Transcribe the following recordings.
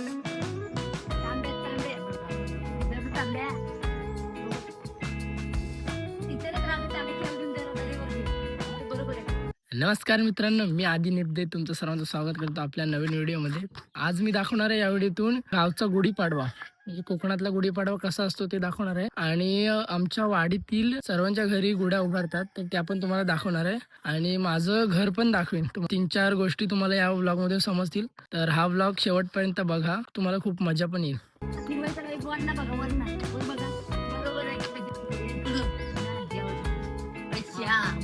तांबे तांबे तांब्या नमस्कार मित्रांनो मी आदी निपदे तुमचं सर्वांचं स्वागत करतो आपल्या नवीन व्हिडिओमध्ये आज मी दाखवणार आहे या व्हिडिओतून गावचा गुढीपाडवा. म्हणजे कोकणातला गुढीपाडवा कसा असतो ते दाखवणार आहे. आणि आमच्या वाडीतील सर्वांच्या घरी गुढ्या उभारतात तर त्या पण तुम्हाला दाखवणार आहे. आणि माझं घर पण दाखवेन. तीन चार गोष्टी तुम्हाला या व्लॉगमध्ये समजतील. तर हा व्लॉग शेवटपर्यंत बघा. तुम्हाला खूप मजा पण येईल.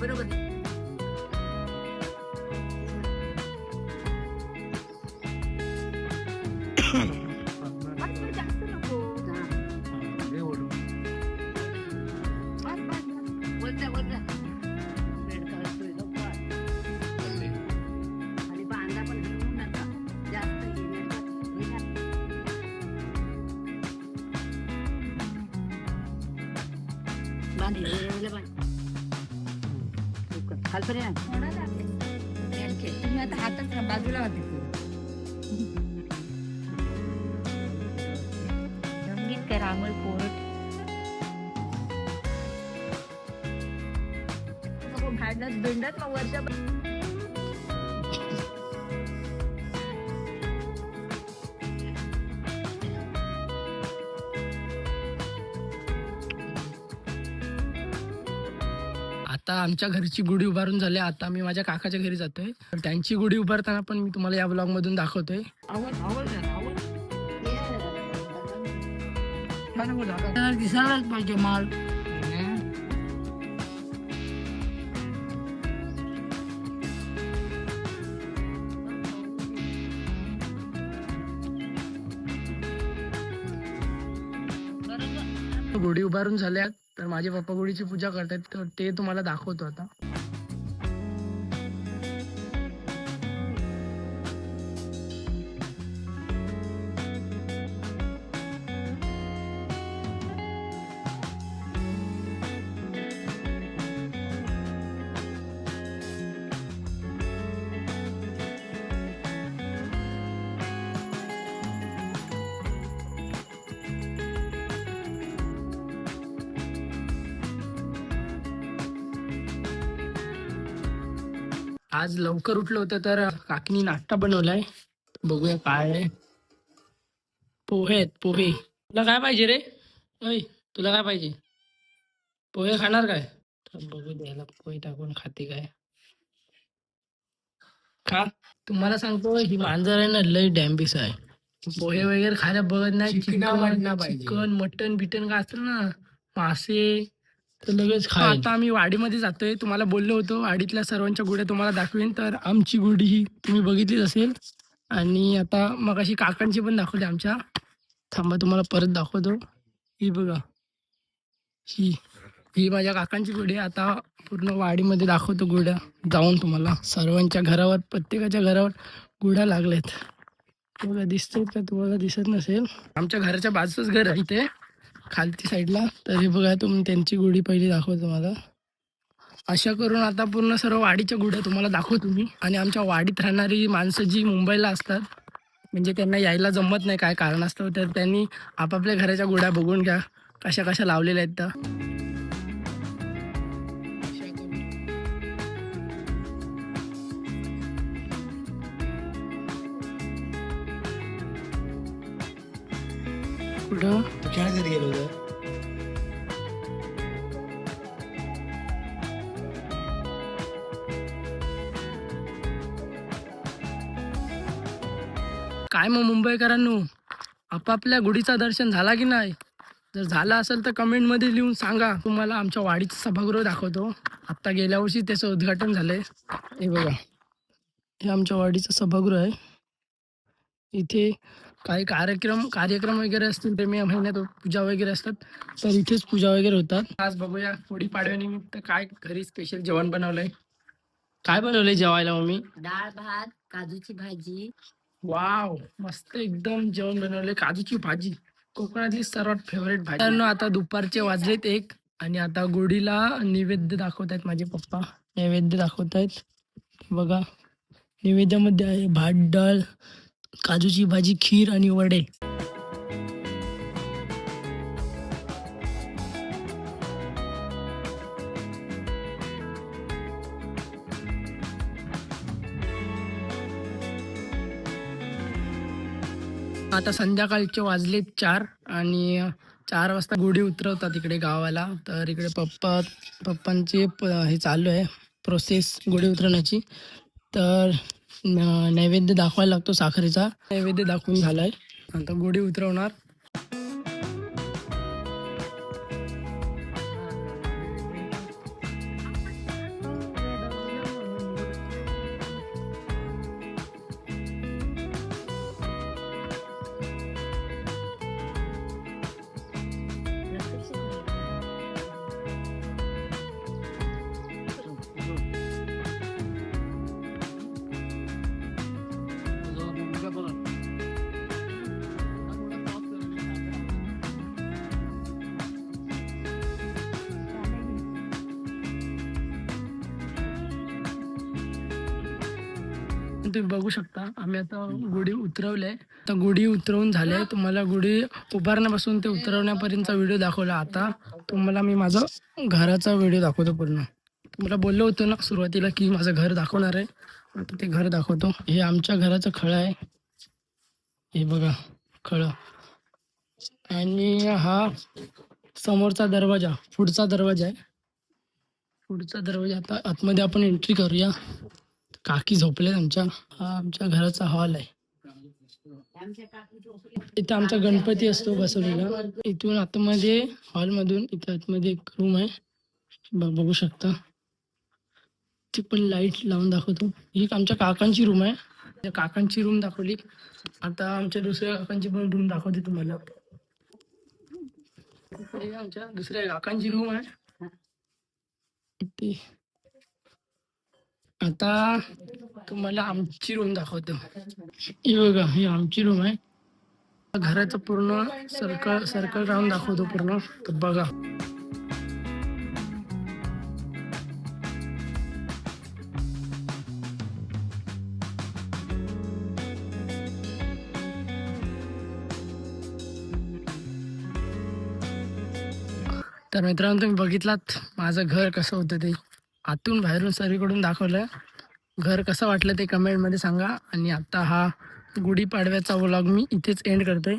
बरोबर. खालपर्यंत. आता हातात बाजूला होते. भांडत भिंडत मग वर्ष आता आमच्या घरची गुढी उभारून झाली. आता मी माझ्या काकाच्या घरी जातोय. तर त्यांची गुढी उभारताना पण मी तुम्हाला या ब्लॉग मधून दाखवतोय. दिसायलाच पाहिजे माल. गुढी उभारून झाल्या तर माझे पप्पा गुढीची पूजा करतात तर ते तुम्हाला दाखवतो आता. आज लवकर उठलं होतं तर काकीनी नाश्ता बनवलाय. बघूया काय पोहे आहेत पोहे. तुला काय पाहिजे रे? ऐ तुला काय पाहिजे? पोहे खाणार काय? बघू द्यायला पोहे टाकून खाते काय. का तुम्हाला सांगतो ही मांजर आहे ना लय डॅम्बिस आहे. पोहे वगैरे खायला बघत नाही चिकन चिकन मटन बिटन काय असतं ना मासे तर लगेच खा आता आम्ही वाडीमध्ये जातोय. तुम्हाला बोललो होतो वाडीतल्या सर्वांच्या गुढ्या तुम्हाला दाखवेन. तर आमची गुढी ही तुम्ही बघितलीच असेल. आणि आता मग अशी काकांची पण दाखवली आमच्या. थांबा तुम्हाला परत दाखवतो. ही बघा. ही ही माझ्या काकांची गुढी. आता पूर्ण वाडीमध्ये दाखवतो गुढ्या. जाऊन तुम्हाला. सर्वांच्या घरावर प्रत्येकाच्या घरावर गुढ्या लागल्यात. बघा दिसतंय का? तुम्हाला दिसत नसेल. आमच्या घराच्या बाजूच घर आहे इथे. खालती साईडला. तर हे बघा तुम्ही त्यांची गुढी पहिली दाखवतो तुम्हाला. अशा करून आता पूर्ण सर्व वाडीच्या गुढ्या तुम्हाला दाखवतो मी. आणि आमच्या वाडीत राहणारी माणसं जी मुंबईला असतात म्हणजे त्यांना यायला जमत नाही काय कारण असतं तर त्यांनी आपापल्या घराच्या गुढ्या बघून घ्या. कशा कशा लावलेल्या आहेत त्या. कुठं? काय घरी गेलो होतो. काय मग मुंबईकरांनो? आपापल्या गुढीचा दर्शन झाला की नाही? जर झाला असेल तर कमेंटमध्ये लिहून सांगा. तुम्हाला आमच्या वाडीचं सभागृह दाखवतो. आत्ता गेल्या वर्षी त्याचं उद्घाटन झालंय. हे बघा. हे आमच्या वाडीचं सभागृह आहे. इथे काही कार्यक्रम कार्यक्रम वगैरे असतील ते मे महिन्यात पूजा वगैरे असतात तर इथेच पूजा वगैरे होतात. आज बघूया गुढीपाडव्यानिमित्त काय घरी स्पेशल जेवण बनवलंय. काय बनवलंय जेवायला मम्मी? डाळ भात काजूची भाजी. वाव मस्त एकदम जेवण बनवले काजूची भाजी कोकणातली सर्वात फेवरेट भाजी. आता दुपारचे वाजलेत एक आणि आता गोडीला नैवेद्य दाखवत आहेत माझे पप्पा. नैवेद्य दाखवत आहेत बघा नैवेद्यामध्ये आहे भात डाळ काजूची भाजी खीर आणि वडे. आता संध्याकाळचे वाजले चार आणि चार वाजता गुढी उतरवतात इकडे गावाला. तर इकडे पप्पा पप्पांची प- हे चालू आहे प्रोसेस गुढी उतरवण्याची. तर नैवेद्य दाखवायला लागतो साखरेचा. नैवेद्य दाखवून झालाय. आता गुढी उतरवणार. तुम्ही बघू शकता. आम्ही आता गुढी उतरवले आता गुढी उतरवून झाले तुम्हाला गुढी उभारण्यापासून ते उतरवण्यापर्यंतचा व्हिडिओ दाखवला. आता तुम्हाला मी माझा घराचा व्हिडिओ दाखवतो पूर्ण. तुम्हाला बोललो होतो ना सुरुवातीला की माझं घर दाखवणार आहे. आता ते घर दाखवतो. हे आमच्या घराचं खळं आहे. हे बघा खळं. आणि हा समोरचा दरवाजा पुढचा दरवाजा आहे. पुढचा दरवाजा आता आतमध्ये आपण एंट्री करूया. काकी झोपले आमच्या हा आमच्या घराचा हॉल आहे. इथं आमचा गणपती असतो बसवलेला. इथून आतमध्ये हॉलमधून इथं आतमध्ये एक रूम आहे. बघू शकता. ती पण लाइट लावून दाखवतो. ही आमच्या काकांची रूम आहे. त्या काकांची रूम दाखवली. आता आमच्या दुसऱ्या काकांची पण रूम दाखवते तुम्हाला. आमच्या दुसऱ्या काकांची रूम आहे. ती आता तुम्हाला आमची रूम दाखवतो. ही बघा ही आमची रूम आहे. घराचं पूर्ण सर्कल सर्कल राऊंड दाखवतो पूर्ण. तर बघा. तर मित्रांनो तुम्ही बघितलात माझं घर कसं होतं ते. आतून बाहेरून सर्वीकडून दाखवलं. घर कसं वाटलं ते कमेंटमध्ये सांगा. आणि आत्ता हा गुढीपाडव्याचा व्लॉग मी इथेच एंड करतो आहे